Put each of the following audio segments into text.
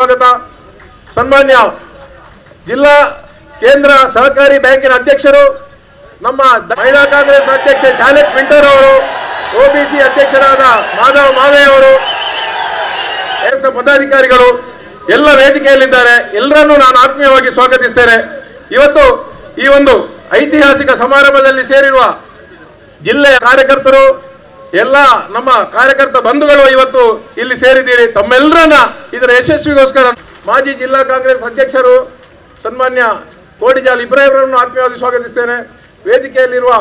ಸ್ವಾಗತ. ಸನ್ಮಾನ್ಯ ಜಿಲ್ಲಾ ಕೇಂದ್ರ ಸಹಕಾರಿ ಬ್ಯಾಂಕಿನ ಅಧ್ಯಕ್ಷರು, ನಮ್ಮ ಮಹಿಳಾ ಕಾಂಗ್ರೆಸ್ ಅಧ್ಯಕ್ಷ ಶಾಲೆ ಪಿಂಟರ್ ಅವರು, ಒಬಿಸಿ ಅಧ್ಯಕ್ಷರಾದ ಮಾಧವ ಮಾವೆ ಅವರು ಎಲ್ಲ ಪದಾಧಿಕಾರಿಗಳು, ಎಲ್ಲ ವೇದಿಕೆಯಲ್ಲಿದ್ದಾರೆ. ಎಲ್ಲರನ್ನೂ ನಾನು ಆತ್ಮೀಯವಾಗಿ ಸ್ವಾಗತಿಸ್ತೇನೆ. ಇವತ್ತು ಈ ಒಂದು ಐತಿಹಾಸಿಕ ಸಮಾರಂಭದಲ್ಲಿ ಸೇರಿರುವ ಜಿಲ್ಲೆಯ ಕಾರ್ಯಕರ್ತರು ಎಲ್ಲ ನಮ್ಮ ಕಾರ್ಯಕರ್ತ ಬಂಧುಗಳು ಇವತ್ತು ಇಲ್ಲಿ ಸೇರಿದ್ದೀರಿ. ತಮ್ಮೆಲ್ಲರನ್ನ ಇದರ ಯಶಸ್ವಿಗೋಸ್ಕರ ಮಾಜಿ ಜಿಲ್ಲಾ ಕಾಂಗ್ರೆಸ್ ಅಧ್ಯಕ್ಷರು, ಸನ್ಮಾನ್ಯ ಕೋಡಿಜಾಲ್ ಇಬ್ರಾಹಿಂರನ್ನು ಆತ್ಮೀಯವಾಗಿ ಸ್ವಾಗತಿಸ್ತೇನೆ. ವೇದಿಕೆಯಲ್ಲಿರುವ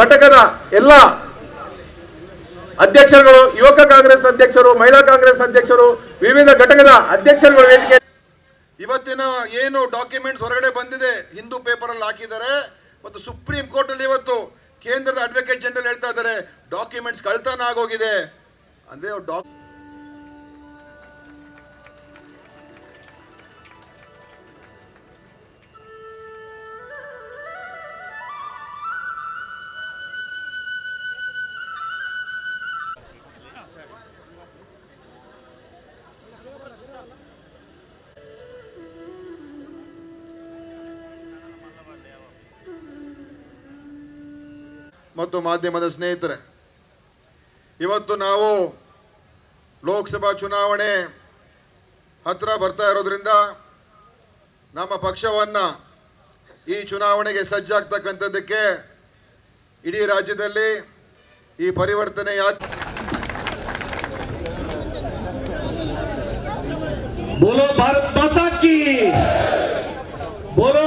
ಘಟಕದ ಎಲ್ಲ ಅಧ್ಯಕ್ಷರುಗಳು, ಯುವಕ ಕಾಂಗ್ರೆಸ್ ಅಧ್ಯಕ್ಷರು, ಮಹಿಳಾ ಕಾಂಗ್ರೆಸ್ ಅಧ್ಯಕ್ಷರು, ವಿವಿಧ ಘಟಕದ ಅಧ್ಯಕ್ಷರುಗಳು ವೇದಿಕೆ ಇವತ್ತಿನ ಏನು ಡಾಕ್ಯುಮೆಂಟ್ಸ್ ಹೊರಗಡೆ ಬಂದಿದೆ, ಹಿಂದೂ ಪೇಪರ್ ಅಲ್ಲಿ ಹಾಕಿದ್ದಾರೆ. ಮತ್ತು ಸುಪ್ರೀಂ ಕೋರ್ಟ್ ಅಲ್ಲಿ ಇವತ್ತು ಕೇಂದ್ರದ ಅಡ್ವೊಕೇಟ್ ಜನರಲ್ ಹೇಳ್ತಾ ಇದ್ದಾರೆ. ಡಾಕ್ಯುಮೆಂಟ್ಸ್ ಕಳ್ತನ ಆಗೋಗಿದೆ ಅಂದ್ರೆ ಡಾಕ್ ಮತ್ತು ಮಾಧ್ಯಮದ ಸ್ನೇಹಿತರೆ ಇವತ್ತು ನಾವು ಲೋಕಸಭಾ ಚುನಾವಣೆ ಹತ್ರ ಬರ್ತಾ ಇರೋದ್ರಿಂದ ನಮ್ಮ ಪಕ್ಷವನ್ನ ಈ ಚುನಾವಣೆಗೆ ಸಜ್ಜಾಗ್ತಕ್ಕಂಥದ್ದಕ್ಕೆ ಇಡೀ ರಾಜ್ಯದಲ್ಲಿ ಈ ಪರಿವರ್ತನೆ ಯಾತ್ರೆ बोलो भारत माता की बोलो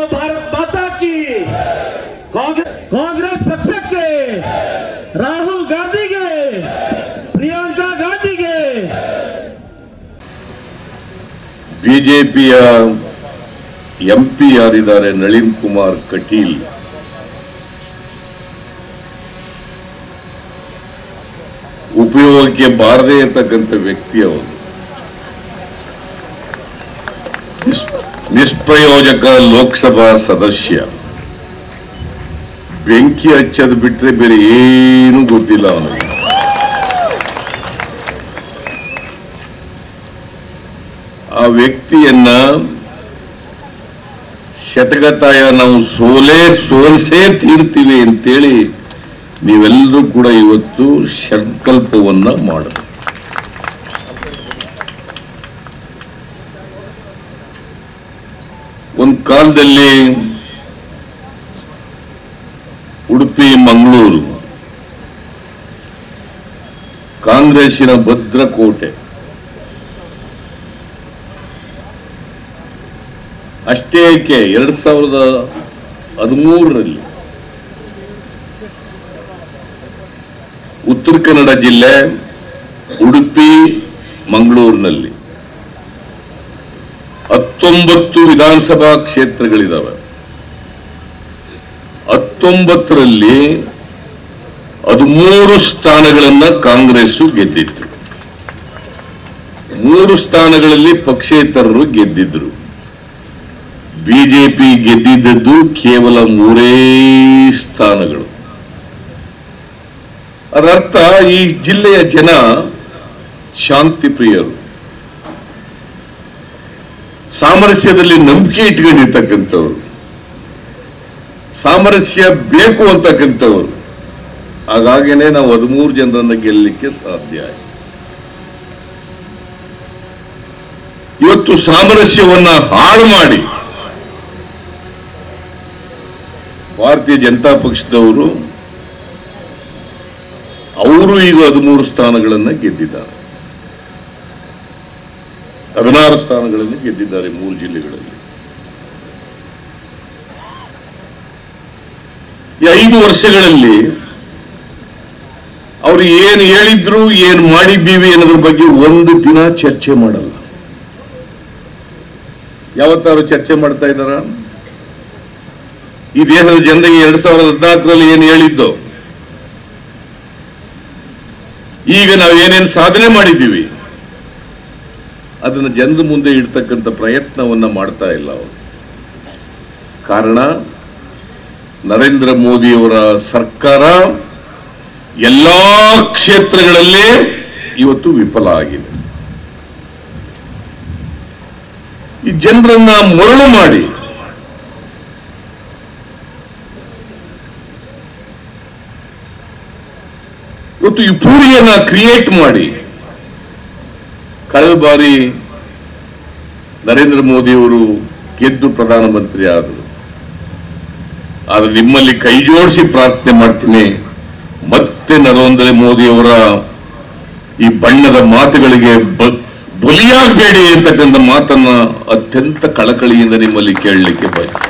ಬಿಜೆಪಿಯ ಎಂಪಿ ಯಾರಿದ್ದಾರೆ ನಳಿನ್ ಕುಮಾರ್ ಕಟೀಲ್. ಉಪಯೋಗಕ್ಕೆ ಬಾರದೇ ಇರತಕ್ಕಂಥ ವ್ಯಕ್ತಿ ಅವರು ನಿಷ್ಪ್ರಯೋಜಕ ಲೋಕಸಭಾ ಸದಸ್ಯ. ಬೆಂಕಿ ಹಚ್ಚದ್ ಬಿಟ್ರೆ ಬೇರೆ ಏನೂ ಗೊತ್ತಿಲ್ಲ ಅವನಿಗೆ. ಆ ವ್ಯಕ್ತಿಯನ್ನ ಶತಗತಾಯ ನಾವು ಸೋಲೇ ಸೋಲ್ಸೇ ತೀರ್ತೀವಿ ಅಂತೇಳಿ ನೀವೆಲ್ಲರೂ ಕೂಡ ಇವತ್ತು ಸಂಕಲ್ಪವನ್ನ ಮಾಡಬೇಕು. ಒಂದು ಕಾಲದಲ್ಲಿ ಉಡುಪಿ, ಮಂಗಳೂರು, ಕಾಂಗ್ರೆಸ್ಸಿನ ಭದ್ರಕೋಟೆ. ಅಷ್ಟೇ ಏಕೆ? ಎರಡು ಸಾವಿರದ ಹದಿಮೂರರಲ್ಲಿ ಉತ್ತರ ಕನ್ನಡ ಜಿಲ್ಲೆ, ಉಡುಪಿ, ಮಂಗಳೂರಿನಲ್ಲಿ ಹತ್ತೊಂಬತ್ತು ವಿಧಾನಸಭಾ ಕ್ಷೇತ್ರಗಳಿದಾವೆ. ಹತ್ತೊಂಬತ್ತರಲ್ಲಿ ಹದಿಮೂರು ಸ್ಥಾನಗಳನ್ನ ಕಾಂಗ್ರೆಸ್ ಗೆದ್ದಿತ್ತು. ಮೂರು ಸ್ಥಾನಗಳಲ್ಲಿ ಪಕ್ಷೇತರರು ಗೆದ್ದಿದ್ರು. ಬಿಜೆಪಿ ಗೆದ್ದಿದ್ದದ್ದು ಕೇವಲ ಮೂರೇ ಸ್ಥಾನಗಳು. ಅದರ್ಥ ಈ ಜಿಲ್ಲೆಯ ಜನ ಶಾಂತಿ ಪ್ರಿಯರು. ಸಾಮರಸ್ಯದಲ್ಲಿ ನಂಬಿಕೆ ಇಟ್ಕೊಂಡಿರ್ತಕ್ಕಂಥವ್ರು. ಸಾಮರಸ್ಯ ಬೇಕು ಅಂತಕ್ಕಂಥವ್ರು. ಹಾಗಾಗಿನೇ ನಾವು ಹದಿಮೂರು ಜನರನ್ನು ಗೆಲ್ಲಲಿಕ್ಕೆ ಸಾಧ್ಯ ಆಯ್ತು. ಇವತ್ತು ಸಾಮರಸ್ಯವನ್ನ ಹಾಳು ಮಾಡಿ ಭಾರತೀಯ ಜನತಾ ಪಕ್ಷದವರು ಅವರು ಈಗ ಹದಿಮೂರು ಸ್ಥಾನಗಳನ್ನು ಗೆದ್ದಿದ್ದಾರೆ. ಹದಿನಾರು ಸ್ಥಾನಗಳನ್ನು ಗೆದ್ದಿದ್ದಾರೆ ಮೂರು ಜಿಲ್ಲೆಗಳಲ್ಲಿ. ಈ ಐದು ವರ್ಷಗಳಲ್ಲಿ ಅವರು ಏನು ಹೇಳಿದ್ರು, ಏನು ಮಾಡಿದ್ದೀವಿ ಅನ್ನೋದ್ರ ಬಗ್ಗೆ ಒಂದು ದಿನ ಚರ್ಚೆ ಮಾಡಲ್ಲ. ಯಾವತ್ತಾರು ಚರ್ಚೆ ಮಾಡ್ತಾ ಇದ್ದಾರ? ಈ ದೇಶದ ಜನರಿಗೆ ಎರಡ್ ಸಾವಿರದ ಹದಿನಾಲ್ಕರಲ್ಲಿ ಏನು ಹೇಳಿದ್ದು? ಈಗ ನಾವು ಏನೇನು ಸಾಧನೆ ಮಾಡಿದ್ದೀವಿ, ಅದನ್ನು ಜನರ ಮುಂದೆ ಇಡ್ತಕ್ಕಂಥ ಪ್ರಯತ್ನವನ್ನ ಮಾಡ್ತಾ ಇಲ್ಲ ಅವರು. ಕಾರಣ, ನರೇಂದ್ರ ಮೋದಿಯವರ ಸರ್ಕಾರ ಎಲ್ಲಾ ಕ್ಷೇತ್ರಗಳಲ್ಲಿ ಇವತ್ತು ವಿಫಲ ಆಗಿದೆ. ಈ ಜನರನ್ನ ಮರಳು ಮಾಡಿ ಇವತ್ತು ಈ ಪೂರಿಯನ್ನ ಕ್ರಿಯೇಟ್ ಮಾಡಿ. ಕಳೆದ ಬಾರಿ ನರೇಂದ್ರ ಮೋದಿಯವರು ಗೆದ್ದು ಪ್ರಧಾನಮಂತ್ರಿ ಆದರು ಆದ್ರೆ ನಿಮ್ಮಲ್ಲಿ ಕೈ ಜೋಡಿಸಿ ಪ್ರಾರ್ಥನೆ ಮಾಡ್ತೀನಿ. ಮತ್ತೆ ನರೇಂದ್ರ ಮೋದಿಯವರ ಈ ಬಣ್ಣದ ಮಾತುಗಳಿಗೆ ಬಲಿಯಾಗಬೇಡಿ ಅಂತಕ್ಕಂಥ ಮಾತನ್ನ ಅತ್ಯಂತ ಕಳಕಳಿಯಿಂದ ನಿಮ್ಮಲ್ಲಿ ಕೇಳಲಿಕ್ಕೆ ಬಯಸ್ತಾರೆ